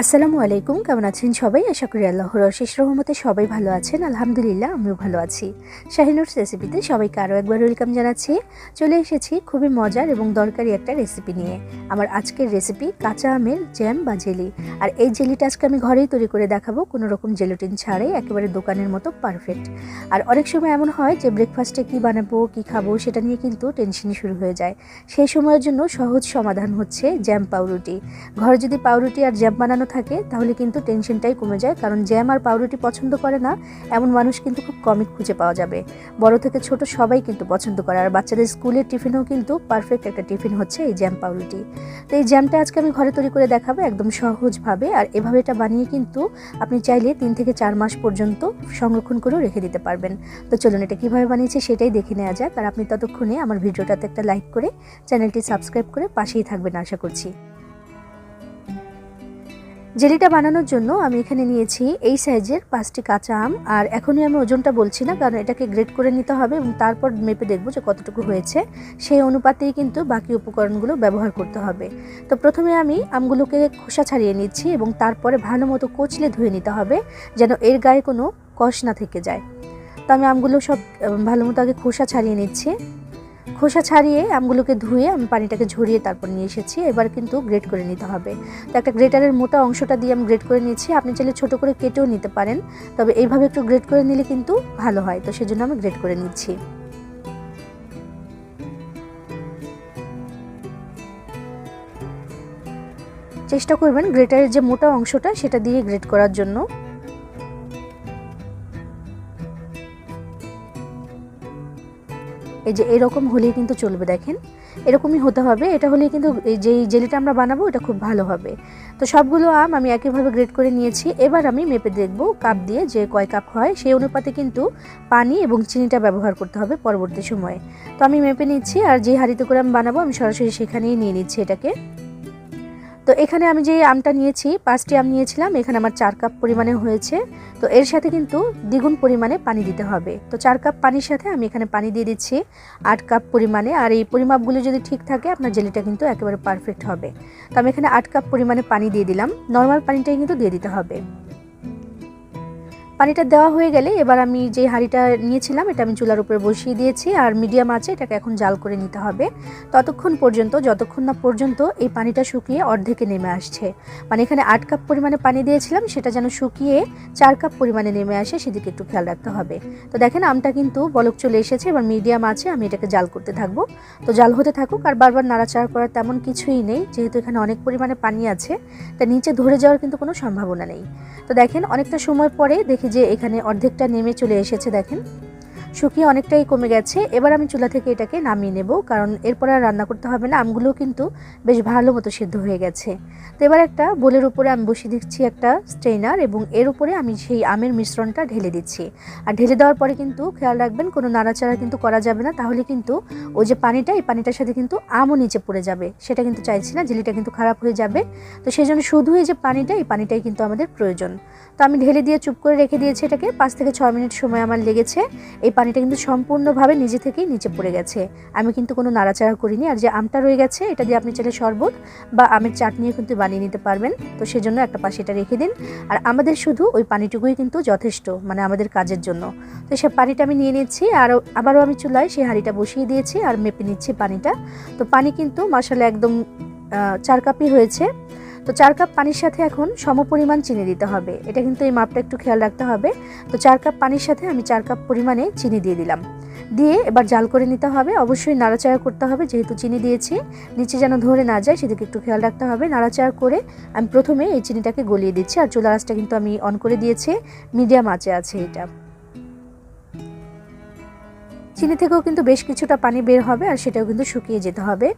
আসসালামু আলাইকুম, কেমন আছেন সবাই? আশা করি আল্লাহর অশেষ রহমতে সবাই ভালো আছেন। আলহামদুলিল্লাহ, আমিও ভালো আছি। শাহিনুর রেসিপিতে সবাইকে আরও একবার ওয়েলকাম জানাচ্ছি। চলে এসেছি খুবই মজার এবং দরকারি একটা রেসিপি নিয়ে। আমার আজকের রেসিপি কাঁচা আমের জ্যাম বা জেলি। আর এই জেলিটা আজকে আমি ঘরেই তৈরি করে দেখাবো। কোনো রকম জেলোটিন ছাড়াই, একেবারে দোকানের মতো পারফেক্ট আর অনেক সময় এমন হয় যে ব্রেকফাস্টে কী বানাবো, কী খাব, সেটা নিয়ে কিন্তু টেনশনই শুরু হয়ে যায়। সেই সময়ের জন্য সহজ সমাধান হচ্ছে জ্যাম পাউরুটি। ঘরে যদি পাউরুটি আর জ্যাম বানানো থাকে, তাহলে কিন্তু টেনশনটাই কমে যায়। কারণ জ্যাম আর পাউরুটি পছন্দ করে না, এমন মানুষ কিন্তু খুব কমই খুঁজে পাওয়া যাবে। বড় থেকে ছোট সবাই কিন্তু পছন্দ করে, আর বাচ্চাদের স্কুলের টিফিনও কিন্তু পারফেক্ট একটা টিফিন হচ্ছে এই জ্যাম পাউরুটি। তো এই জ্যামটা আজকে আমি ঘরে তৈরি করে দেখাবো একদম সহজভাবে, আর এভাবে এটা বানিয়ে কিন্তু আপনি চাইলে তিন থেকে চার মাস পর্যন্ত সংরক্ষণ করেও রেখে দিতে পারবেন। তো চলুন এটা কীভাবে বানিয়েছে সেটাই দেখে নেওয়া যাক, আর আপনি ততক্ষণে আমার ভিডিওটাতে একটা লাইক করে চ্যানেলটি সাবস্ক্রাইব করে পাশেই থাকবেন আশা করছি। জেলিটা বানানোর জন্য আমি এখানে নিয়েছি এই সাইজের পাঁচটি কাঁচা আম। আর এখনই আমি ওজনটা বলছি না, কারণ এটাকে গ্রেড করে নিতে হবে এবং তারপর মেপে দেখব যে কতটুকু হয়েছে। সেই অনুপাতেই কিন্তু বাকি উপকরণগুলো ব্যবহার করতে হবে। তো প্রথমে আমি আমগুলোকে খোসা ছাড়িয়ে নিচ্ছি এবং তারপরে ভালো মতো কচলে ধুয়ে নিতে হবে, যেন এর গায়ে কোনো কষ না থেকে যায়। তো আমি আমগুলো সব ভালো মতো আগে খোসা ছাড়িয়ে নিচ্ছি। খোসা ছাড়িয়ে আমগুলোকে ধুয়ে আমি পানিটাকে ঝরিয়ে তারপর নিয়ে এসেছি। এবার কিন্তু গ্রেড করে নিতে হবে। তো একটা গ্রেটারের মোটা অংশটা দিয়ে আমি গ্রেড করে নিয়েছি। আপনি চাইলে ছোটো করে কেটেও নিতে পারেন। তবে এইভাবে একটু গ্রেড করে নিলে কিন্তু ভালো হয়। তো সেজন্য আমি গ্রেড করে নিচ্ছি। চেষ্টা করবেন গ্রেটারের যে মোটা অংশটা সেটা দিয়ে গ্রেড করার জন্য। এই যে এরকম হলেই কিন্তু চলবে, দেখেন। এরকমই হতে হবে, এটা হলেই কিন্তু এই যেই জেলিটা আমরা বানাবো, এটা খুব ভালো হবে। তো সবগুলো আম আমি একইভাবে গ্রেড করে নিয়েছি। এবার আমি মেপে দেখব কাপ দিয়ে যে কয় কাপ হয়। সেই অনুপাতে কিন্তু পানি এবং চিনিটা ব্যবহার করতে হবে পরবর্তী সময়ে। তো আমি মেপে নিচ্ছি, আর যে হাঁড়িতে করে আমি বানাবো, আমি সরাসরি সেখানেই নিয়ে নিচ্ছি এটাকে। তো এখানে আমি যে আমটা নিয়েছি, পাঁচটি আম নিয়েছিলাম, এখানে আমার চার কাপ পরিমাণে হয়েছে। তো এর সাথে কিন্তু দ্বিগুণ পরিমাণে পানি দিতে হবে। তো চার কাপ পানির সাথে আমি এখানে পানি দিয়ে দিচ্ছি আট কাপ পরিমাণে। আর এই পরিমাপগুলো যদি ঠিক থাকে, আপনার জেলিটা কিন্তু একেবারে পারফেক্ট হবে। তো আমি এখানে আট কাপ পরিমাণে পানি দিয়ে দিলাম। নর্মাল পানিটাই কিন্তু দিয়ে দিতে হবে। পানিটা দেওয়া হয়ে গেলে এবার আমি যে হাঁড়িটা নিয়েছিলাম, এটা আমি চুলার উপরে বসিয়ে দিয়েছি আর মিডিয়াম আছে এটাকে এখন জাল করে নিতে হবে। ততক্ষণ পর্যন্ত, যতক্ষণ না পর্যন্ত এই পানিটা শুকিয়ে অর্ধেকে নেমে আসছে। মানে এখানে আট কাপ পরিমাণে পানি দিয়েছিলাম, সেটা যেন শুকিয়ে চার কাপ পরিমাণে নেমে আসে, সেদিকে একটু খেয়াল রাখতে হবে। তো দেখেন, আমটা কিন্তু বলক চলে এসেছে, এবার মিডিয়াম আছে আমি এটাকে জাল করতে থাকব। তো জাল হতে থাকুক, আর বারবার নাড়াচাড়া করার তেমন কিছুই নেই, যেহেতু এখানে অনেক পরিমাণে পানি আছে, তা নিচে ধরে যাওয়ার কিন্তু কোনো সম্ভাবনা নেই। তো দেখেন, অনেকটা সময় পরে দেখি যে এখানে অর্ধেকটা নেমে চলে এসেছে দেখেন। শুকিয়ে অনেকটাই কমে গেছে। এবার আমি চুলা থেকে এটাকে নামিয়ে নেব, কারণ এরপর আর রান্না করতে হবে না। আমগুলো কিন্তু বেশ ভালো মতো সিদ্ধ হয়ে গেছে। তো এবার একটা বোলের উপরে আমি বসিয়ে দিচ্ছি একটা স্ট্রেনার এবং এর উপরে আমি সেই আমের মিশ্রণটা ঢেলে দিচ্ছি। আর ঢেলে দেওয়ার পরে কিন্তু খেয়াল রাখবেন, কোনো নাড়াচাড়া কিন্তু করা যাবে না। তাহলে কিন্তু ওই যে পানিটা, এই পানিটার সাথে কিন্তু আমও নিচে পড়ে যাবে। সেটা কিন্তু চাইছি না, জেলিটা কিন্তু খারাপ হয়ে যাবে। তো সেই জন্য শুধু এই যে পানিটা, এই পানিটাই কিন্তু আমাদের প্রয়োজন। তো আমি ঢেলে দিয়ে চুপ করে রেখে দিয়েছি এটাকে। পাঁচ থেকে ছয় মিনিট সময় আমার লেগেছে। এই পানিটা কিন্তু সম্পূর্ণভাবে নিজে থেকেই নিচে পড়ে গেছে। আমি কিন্তু কোনো নাড়াচাড়া করিনি। আর যে আমটা রয়ে গেছে, এটা দিয়ে আপনি চাইলে শরবত বা আমের চাটনিও কিন্তু বানিয়ে নিতে পারবেন। তো সেজন্য একটা পাশে এটা রেখে দিন। আর আমাদের শুধু ওই পানিটুকুই কিন্তু যথেষ্ট মানে আমাদের কাজের জন্য। তো সে পানিটা আমি নিয়ে নিচ্ছি আর আবারও আমি চুলায় সেই হাঁড়িটা বসিয়ে দিয়েছি আর মেপে নিচ্ছি পানিটা। তো পানি কিন্তু মশালা একদম চার কাপই হয়েছে। তো চার কাপ পানির সাথে এখন সমপরিমাণ চিনি দিতে হবে। এটা কিন্তু এই মাপটা একটু খেয়াল রাখতে হবে। তো চার কাপ পানির সাথে আমি চার কাপ পরিমাণে চিনি দিয়ে দিলাম। দিয়ে এবার জাল করে নিতে হবে। অবশ্যই নাড়াচাড়া করতে হবে। যেহেতু চিনি দিয়েছি, নিচে যেন ধরে না যায় সেদিকে একটু খেয়াল রাখতে হবে। নাড়াচাড়া করে আমি প্রথমে এই চিনিটাকে গলিয়ে দিচ্ছি আর চুলা আঁচটা কিন্তু আমি অন করে দিয়েছি। মিডিয়াম আঁচে আছে এটা। চিনি থেকেও কিন্তু বেশ কিছুটা পানি বের হবে আর সেটাও কিন্তু শুকিয়ে যেতে হবে।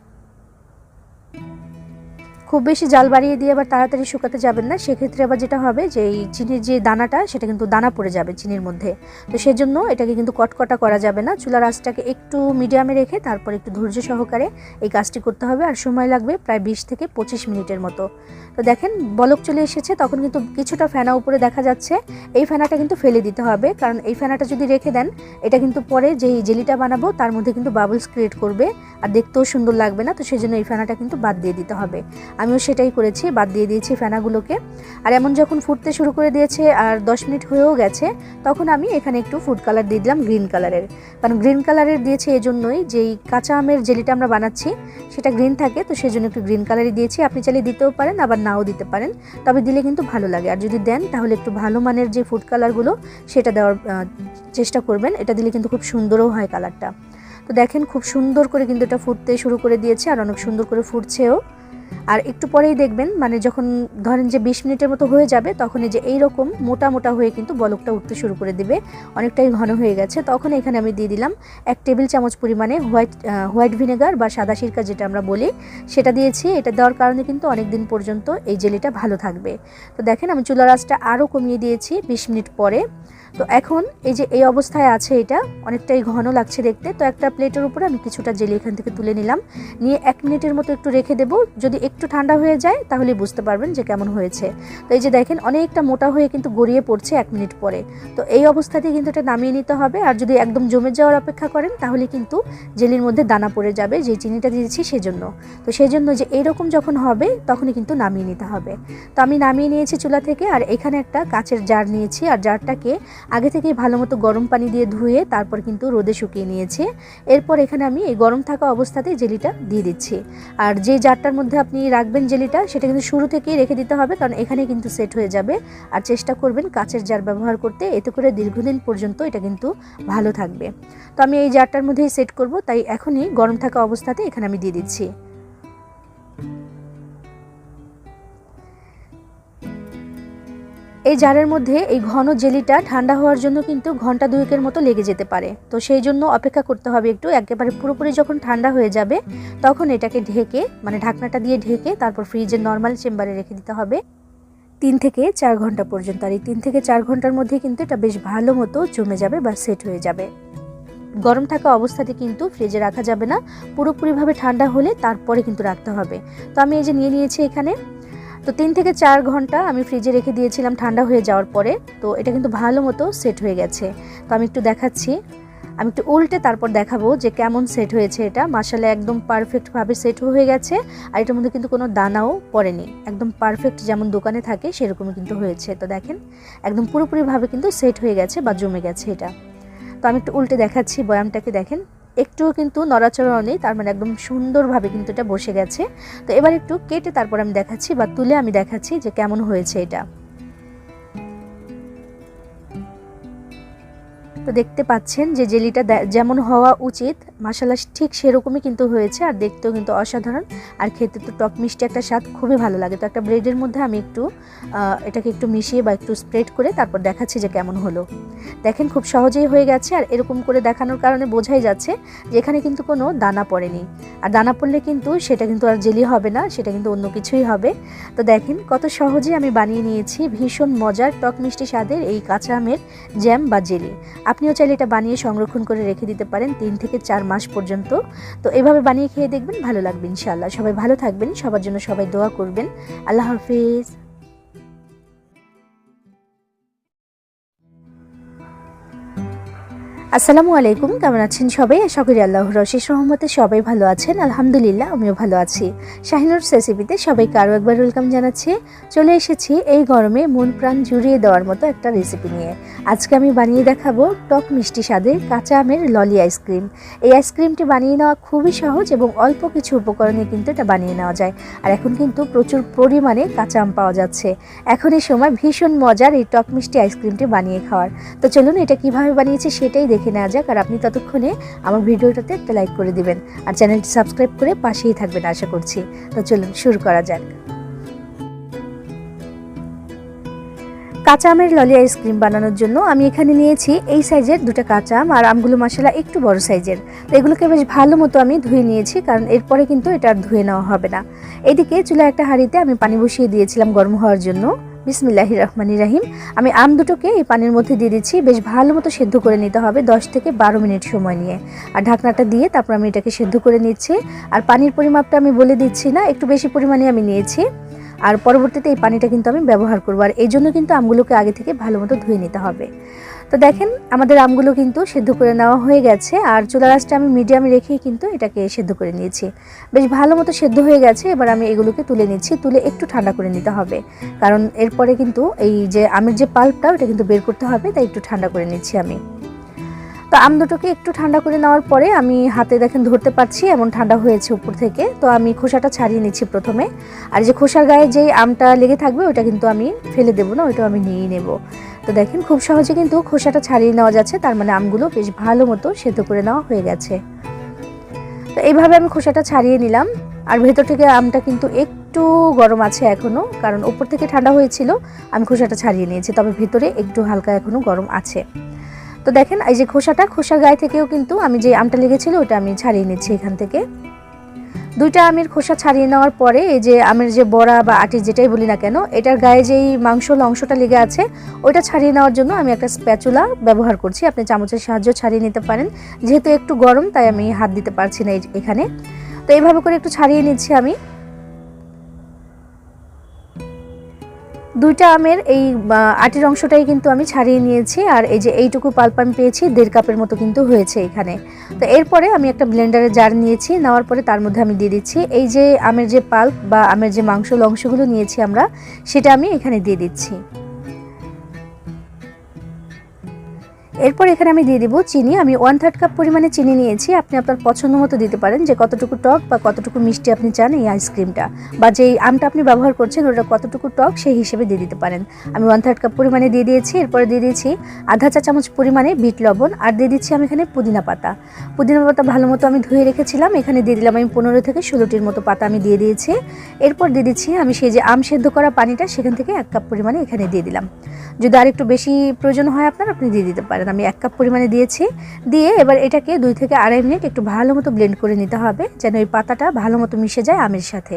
খুব বেশি জাল বাড়িয়ে দিয়ে আবার তাড়াতাড়ি শুকাতে যাবেন না। সেক্ষেত্রে আবার যেটা হবে যে এই চিনির যে দানাটা, সেটা কিন্তু দানা পড়ে যাবে চিনির মধ্যে। তো সেজন্য এটাকে কিন্তু কটকটা করা যাবে না। চুলার আঁচটাকে একটু মিডিয়ামে রেখে তারপর একটু ধৈর্য সহকারে এই কাজটি করতে হবে। আর সময় লাগবে প্রায় বিশ থেকে পঁচিশ মিনিটের মতো। তো দেখেন, বলক চলে এসেছে। তখন কিন্তু কিছুটা ফেনা উপরে দেখা যাচ্ছে। এই ফেনাটা কিন্তু ফেলে দিতে হবে। কারণ এই ফেনাটা যদি রেখে দেন, এটা কিন্তু পরে যেই জেলিটা বানাবো, তার মধ্যে কিন্তু বাবলস ক্রিয়েট করবে। আর দেখতেও সুন্দর লাগবে না। তো সেই জন্য এই ফেনাটা কিন্তু বাদ দিয়ে দিতে হবে। আমিও সেটাই করেছি, বাদ দিয়ে দিয়েছি ফেনাগুলোকে। আর এমন যখন ফুটতে শুরু করে দিয়েছে আর দশ মিনিট হয়েও গেছে, তখন আমি এখানে একটু ফুড কালার দিয়ে দিলাম গ্রিন কালারের কারণ গ্রিন কালারের দিয়েছি এই জন্যই যেই কাঁচা আমের জেলিটা আমরা বানাচ্ছি, সেটা গ্রিন থাকে, তো সেই জন্য একটু গ্রিন কালারই দিয়েছি। আপনি চাইলে দিতেও পারেন, আবার নাও দিতে পারেন, তবে দিলে কিন্তু ভালো লাগে। আর যদি দেন, তাহলে একটু ভালো মানের যে ফুড কালারগুলো সেটা দেওয়ার চেষ্টা করবেন। এটা দিলে কিন্তু খুব সুন্দরও হয় কালারটা তো দেখেন, খুব সুন্দর করে কিন্তু এটা ফুটতে শুরু করে দিয়েছে, আর অনেক সুন্দর করে ফুটছেও। আর একটু পরেই দেখবেন মানে যখন ধরেন যে বিশ মিনিটের মতো হয়ে যাবে, তখন এই যে এইরকম মোটা মোটা হয়ে কিন্তু বলকটা উঠতে শুরু করে দিবে। অনেকটাই ঘন হয়ে গেছে। তখন এখানে আমি দিয়ে দিলাম এক টেবিল চামচ পরিমাণে হোয়াইট হোয়াইট ভিনেগার বা সাদা সিরকা যেটা আমরা বলি। সেটা দিয়েছি। এটা দেওয়ার কারণে কিন্তু অনেক দিন পর্যন্ত এই জেলিটা ভালো থাকবে। তো দেখেন আমি চুলার আঁচটা আরও কমিয়ে দিয়েছি বিশ মিনিট পরে। তো এখন এই যে এই অবস্থায় আছে এটা, অনেকটাই ঘন লাগছে দেখতে। তো একটা প্লেটের উপরে আমি কিছুটা জেলি এখান থেকে তুলে নিলাম। নিয়ে এক মিনিটের মতো একটু রেখে দেব। যদি একটু ঠান্ডা হয়ে যায়, তাহলে বুঝতে পারবেন যে কেমন হয়েছে। তো এই যে দেখেন, অনেকটা মোটা হয়ে কিন্তু গড়িয়ে পড়ছে এক মিনিট পরে। তো এই অবস্থাতেই কিন্তু এটা নামিয়ে নিতে হবে। আর যদি একদম জমে যাওয়ার অপেক্ষা করেন, তাহলে কিন্তু জেলির মধ্যে দানা পড়ে যাবে যে চিনিটা দিয়েছি সেজন্য। তো সেই জন্য যে এইরকম যখন হবে, তখনই কিন্তু নামিয়ে নিতে হবে। তো আমি নামিয়ে নিয়েছি চুলা থেকে, আর এখানে একটা কাচের জার নিয়েছি। আর জারটাকে আগে থেকেই ভালো মতো গরম পানি দিয়ে ধুয়ে তারপর কিন্তু রোদে শুকিয়ে নিয়েছি। এরপর এখানে আমি এই গরম থাকা অবস্থাতেই জেলিটা দিয়ে দিচ্ছি। আর যে জারটার মধ্যে আপনি রাখবেন জেলিটা, সেটা কিন্তু শুরু থেকেই রেখে দিতে হবে, কারণ এখানে কিন্তু সেট হয়ে যাবে। আর চেষ্টা করবেন কাচের জার ব্যবহার করতে, এতে করে দীর্ঘদিন পর্যন্ত এটা কিন্তু ভালো থাকবে। তো আমি এই জারটার মধ্যেই সেট করব, তাই এখনই গরম থাকা অবস্থাতে এখানে আমি দিয়ে দিচ্ছি। এই জারের মধ্যে এই ঘন জেলিটা ঠান্ডা হওয়ার জন্য কিন্তু ঘণ্টা দুয়েকের মতো লেগে যেতে পারে। তো সেই জন্য অপেক্ষা করতে হবে একটু, একেবারে পুরোপুরি যখন ঠান্ডা হয়ে যাবে তখন এটাকে ঢেকে মানে ঢাকনাটা দিয়ে ঢেকে তারপর ফ্রিজের নর্মাল চেম্বারে রেখে দিতে হবে। তিন থেকে চার ঘণ্টা পর্যন্ত, আর এই তিন থেকে চার ঘণ্টার মধ্যে কিন্তু এটা বেশ ভালো মতো জমে যাবে বা সেট হয়ে যাবে। গরম থাকা অবস্থাতে কিন্তু ফ্রিজে রাখা যাবে না, পুরোপুরিভাবে ঠান্ডা হলে তারপরে কিন্তু রাখতে হবে। তো আমি এই যে নিয়ে নিয়েছি এখানে তো তিন থেকে চার ঘণ্টা আমি ফ্রিজে রেখে দিয়েছিলাম, ঠান্ডা হয়ে যাওয়ার পরে। তো এটা কিন্তু ভালো মতো সেট হয়ে গেছে। তো আমি একটু দেখাচ্ছি। আমি একটু উল্টে তারপর দেখাবো যে কেমন সেট হয়েছে এটা। মাসালে একদম পারফেক্টভাবে সেট হয়ে গেছে। আর এটার মধ্যে কিন্তু কোনো দানাও পড়েনি। একদম পারফেক্ট যেমন দোকানে থাকে, সেরকমই কিন্তু হয়েছে। তো দেখেন, একদম পুরোপুরিভাবে কিন্তু সেট হয়ে গেছে বা জমে গেছে এটা। তো আমি একটু উল্টে দেখাচ্ছি বয়ামটাকে, দেখেন। একটুও কিন্তু নড়াচড়াও নেই, তার মানে একদম সুন্দরভাবে কিন্তু এটা বসে গেছে। তো এবার একটু কেটে তারপর আমি দেখাচ্ছি বা তুলে আমি দেখাচ্ছি যে কেমন হয়েছে এটা। তো দেখতে পাচ্ছেন যে জেলিটা যেমন হওয়া উচিত মশালা ঠিক সেরকমই কিন্তু হয়েছে আর দেখতেও কিন্তু অসাধারণ। আর খেতে তো টক মিষ্টি একটা স্বাদ, খুবই ভালো লাগে। তো একটা ব্রেডের মধ্যে আমি একটু এটাকে একটু মিশিয়ে বা একটু স্প্রেড করে তারপর দেখাচ্ছি যে কেমন হলো। দেখেন খুব সহজেই হয়ে গেছে আর এরকম করে দেখানোর কারণে বোঝাই যাচ্ছে যে এখানে কিন্তু কোনো দানা পড়েনি। আর দানা পড়লে কিন্তু সেটা কিন্তু আর জেলি হবে না, সেটা কিন্তু অন্য কিছুই হবে। তো দেখেন কত সহজে আমি বানিয়ে নিয়েছি ভীষণ মজার টক মিষ্টি স্বাদের এই কাঁচা আমের জ্যাম বা জেলি। আপনিও চাইলে এটা বানিয়ে সংরক্ষণ করে রেখে দিতে পারেন, তিন থেকে চার মাস পর্যন্ত। তো এভাবে বানিয়ে খেয়ে দেখবেন, ভালো লাগবে ইনশাআল্লাহ। সবাই ভালো থাকবেন, সবার জন্য সবাই দোয়া করবেন। আল্লাহ হাফিজ। আসসালামু আলাইকুম, কেমন আছেন সবাই? আশা করি আল্লাহ রশিস রহমতে সবাই ভালো আছেন। আলহামদুলিল্লাহ, আমিও ভালো আছি। শাহিনুর রেসিপিতে সবাইকে আরও একবার ওয়েলকাম জানাচ্ছি। চলে এসেছি এই গরমে মন প্রাণ জুড়িয়ে দেওয়ার মতো একটা রেসিপি নিয়ে। আজকে আমি বানিয়ে দেখাবো টক মিষ্টি স্বাদের কাঁচা আমের ললি আইসক্রিম। এই আইসক্রিমটি বানিয়ে নেওয়া খুবই সহজ এবং অল্প কিছু উপকরণে কিন্তু এটা বানিয়ে নেওয়া যায়। আর এখন কিন্তু প্রচুর পরিমাণে কাঁচা আম পাওয়া যাচ্ছে। এখন এই সময় ভীষণ মজার এই টক মিষ্টি আইসক্রিমটি বানিয়ে খাওয়ার। তো চলুন এটা কীভাবে বানিয়েছি সেটাই দেখে নেওয়া যাক আর আপনি ততক্ষণে আমার ভিডিওটাতে একটা লাইক করে দিবেন আর চ্যানেলটি সাবস্ক্রাইব করে পাশেই থাকবেন আশা করছি। তো চলুন শুরু করা যাক। কাঁচা আমের ললি আইসক্রিম বানানোর জন্য আমি এখানে নিয়েছি এই সাইজের দুটো কাঁচা আম আর আমগুলো মশলা একটু বড় সাইজের। তো এগুলোকে বেশ ভালো মতো আমি ধুয়ে নিয়েছি কারণ এরপরে কিন্তু এটা আর ধুয়ে নেওয়া হবে না। এদিকে চুলা একটা হাঁড়িতে আমি পানি বসিয়ে দিয়েছিলাম গরম হওয়ার জন্য। বিসমিল্লাহ রহমানি রাহিম আমি আম দুটোকে এই পানির মধ্যে দিয়ে দিচ্ছি, বেশ ভালো মতো সেদ্ধ করে নিতে হবে দশ থেকে বারো মিনিট সময় নিয়ে। আর ঢাকনাটা দিয়ে তারপর আমি এটাকে সেদ্ধ করে নিচ্ছি। আর পানির পরিমাপটা আমি বলে দিচ্ছি না, একটু বেশি পরিমাণে আমি নিয়েছি। আর পরবর্তীতে এই পানিটা কিন্তু আমি ব্যবহার করব। আর এই জন্য কিন্তু আমগুলোকে আগে থেকে ভালো মতো ধুয়ে নিতে হবে। তো দেখেন, আমাদের আমগুলো কিন্তু সেদ্ধ করে নেওয়া হয়ে গেছে। আর চুলা রাসটা আমি মিডিয়ামে রেখেই কিন্তু এটাকে সেদ্ধ করে নিয়েছি। বেশ ভালো মতো সেদ্ধ হয়ে গেছে, এবার আমি এগুলোকে তুলে নিচ্ছি। তুলে একটু ঠান্ডা করে নিতে হবে। কারণ এরপরে কিন্তু এই যে আমের যে পাল্পটা ওটা কিন্তু বের করতে হবে, তাই একটু ঠান্ডা করে নিচ্ছি আমি। তো আম দুটোকে একটু ঠান্ডা করে নেওয়ার পরে আমি হাতে দেখেন ধরতে পারছি এমন ঠান্ডা হয়েছে উপর থেকে। তো আমি খোসাটা ছাড়িয়ে নিচ্ছি প্রথমে। আর যে খোসার গায়ে যেই আমটা লেগে থাকবে ওটা কিন্তু আমি ফেলে দেবো না ওইটা আমি নিয়েই নেব। তো দেখেন খুব সহজে কিন্তু খোসাটা ছাড়িয়ে নেওয়া যাচ্ছে, তার মানে আমগুলো বেশ ভালো মতো সেদ্ধ করে নেওয়া হয়ে গেছে। তো এইভাবে আমি খোসাটা ছাড়িয়ে নিলাম। আর ভেতর থেকে আমটা কিন্তু একটু গরম আছে এখনও কারণ উপর থেকে ঠান্ডা হয়েছিল, আমি খোসাটা ছাড়িয়ে নিয়েছি, তবে ভেতরে একটু হালকা এখনও গরম আছে। তো দেখেন, এই যে খোসাটা খোসার গায়ে থেকেও কিন্তু আমি যে আমটা লেগেছিল, ওটা আমি ছাড়িয়ে নিচ্ছি এখান থেকে। দুইটা আমের খোসা ছাড়িয়ে নেওয়ার পরে, এই যে আমের যে বড়া বা আটি যেটাই বলি না কেন, এটার গায়ে যেই মাংস অংশটা লেগে আছে, ওইটা ছাড়িয়ে নেওয়ার জন্য আমি একটা স্প্যাচুলা ব্যবহার করছি। আপনি চামচের সাহায্য ছাড়িয়ে নিতে পারেন। যেহেতু একটু গরম, তাই আমি হাত দিতে পারছি না এখানে। তো এইভাবে করে একটু ছাড়িয়ে নিচ্ছি আমি। দুইটা আমের এই আটির অংশটাই কিন্তু আমি ছাড়িয়ে নিয়েছি আর এই যে এইটুকু পাল্প আমি পেয়েছি, দেড় কাপের মতো কিন্তু হয়েছে এখানে। তো এরপরে আমি একটা ব্লেন্ডারে জার নিয়েছি, নেওয়ার পরে তার মধ্যে আমি দিয়ে দিচ্ছি। এই যে আমের যে পাল্প বা আমের যে মাংস অংশগুলো নিয়েছি আমরা, সেটা আমি এখানে দিয়ে দিচ্ছি। এরপর এখানে আমি দিয়ে দিব চিনি। আমি ওয়ান থার্ড কাপ পরিমাণে চিনি নিয়েছি। আপনি আপনার পছন্দ মতো দিতে পারেন, যে কতটুকু টক বা কতটুকু মিষ্টি আপনি চান এই আইসক্রিমটা বা যেই আমটা আপনি ব্যবহার করছেন, ওটা কতটুকু টক সেই হিসেবে দিয়ে দিতে পারেন। আমি ওয়ান থার্ড কাপ পরিমাণে দিয়ে দিয়েছি। এরপরে দিয়ে দিয়েছি আধা চা চামচ পরিমাণে বিট লবণ। আর দিয়ে দিচ্ছি আমি এখানে পুদিনা পাতা। পুদিনা পাতা ভালো মতো আমি ধুয়ে রেখেছিলাম। এখানে দিয়ে দিলাম আমি পনেরো থেকে ষোলোটির মতো পাতা আমি দিয়ে দিয়েছি। এরপর দিয়ে দিচ্ছি আমি সেই যে আম সেদ্ধ করা পানিটা, সেখান থেকে এক কাপ পরিমাণে এখানে দিয়ে দিলাম। যদি আর একটু বেশি প্রয়োজন হয় আপনার, আপনি দিয়ে দিতে পারেন। আমি এক কাপ পরিমাণে দিয়েছি। দিয়ে এবার এটাকে দুই থেকে আড়াই মিনিট একটু ভালো মতো ব্লেন্ড করে নিতে হবে, যেন এই পাতাটা ভালো মতো মিশে যায় আমের সাথে।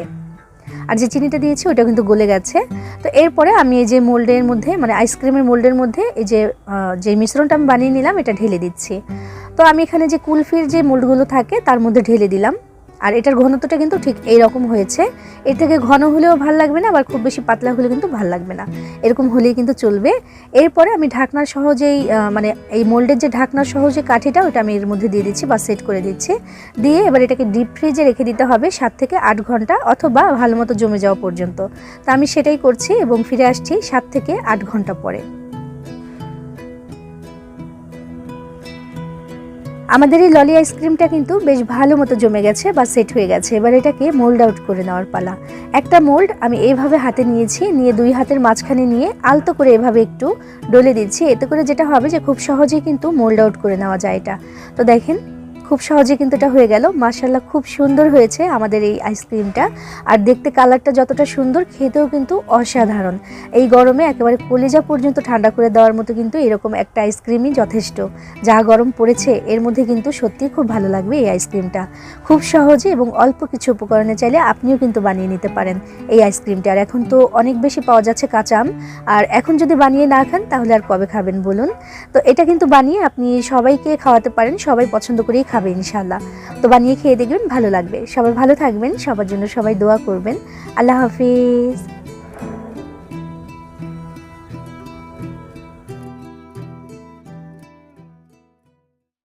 আর যে চিনিটা দিয়েছি, ওটা কিন্তু গলে গেছে। তো এরপরে আমি এই যে মোল্ডের মধ্যে মানে আইসক্রিমের মোল্ডের মধ্যে এই যে যে মিশ্রণটা আমি বানিয়ে নিলাম, এটা ঢেলে দিচ্ছি। তো আমি এখানে যে কুলফির যে মোল্ডগুলো থাকে, তার মধ্যে ঢেলে দিলাম। আর এটার ঘনত্বটা কিন্তু ঠিক এই রকম হয়েছে। এর থেকে ঘন হলেও ভালো লাগবে না, আবার খুব বেশি পাতলা হলে কিন্তু ভালো লাগবে না। এরকম হলেই কিন্তু চলবে। এরপরে আমি ঢাকনার সহজেই মানে এই মোল্ডের যে ঢাকনার সহজে কাঠিটা ওটা আমি এর মধ্যে দিয়ে দিচ্ছি বা সেট করে দিচ্ছি। দিয়ে এবার এটাকে ডিপ ফ্রিজে রেখে দিতে হবে সাত থেকে আট ঘণ্টা অথবা ভালো মতো জমে যাওয়া পর্যন্ত। তা আমি সেটাই করছি এবং ফিরে আসছি সাত থেকে আট ঘণ্টা পরে। আমাদের এই ললি আইসক্রিমটা কিন্তু বেশ ভালো মতো জমে গেছে বা সেট হয়ে গেছে। এবার এটাকে মোল্ড আউট করে নেওয়ার পালা। একটা মোল্ড আমি এইভাবে হাতে নিয়েছি, নিয়ে দুই হাতের মাঝখানে নিয়ে আলতো করে এভাবে একটু ডলে দিচ্ছি। এতে করে যেটা হবে যে খুব সহজেই কিন্তু মোল্ড আউট করে নেওয়া যায় এটা। তো দেখেন খুব সহজে কিন্তু এটা হয়ে গেল। মার্শাল্লাহ খুব সুন্দর হয়েছে আমাদের এই আইসক্রিমটা আর দেখতে কালারটা যতটা সুন্দর, খেতেও কিন্তু অসাধারণ। এই গরমে একেবারে কলিজা পর্যন্ত ঠান্ডা করে দেওয়ার মতো কিন্তু এরকম একটা আইসক্রিমই যথেষ্ট। যা গরম পড়েছে, এর মধ্যে কিন্তু সত্যি খুব ভালো লাগবে এই আইসক্রিমটা খুব সহজে এবং অল্প কিছু উপকরণে চাইলে আপনিও কিন্তু বানিয়ে নিতে পারেন এই আইসক্রিমটা আর এখন তো অনেক বেশি পাওয়া যাচ্ছে কাঁচা আম। আর এখন যদি বানিয়ে না খান, তাহলে আর কবে খাবেন বলুন? তো এটা কিন্তু বানিয়ে আপনি সবাইকে খাওয়াতে পারেন, সবাই পছন্দ করেই খাবে ইনশাল্লাহ তো বানিয়ে খেয়ে দেখবেন ভালো লাগবে। সবাই ভালো থাকবেন, সবার জন্য সবাই দোয়া করবেন। আল্লাহ হাফিজ।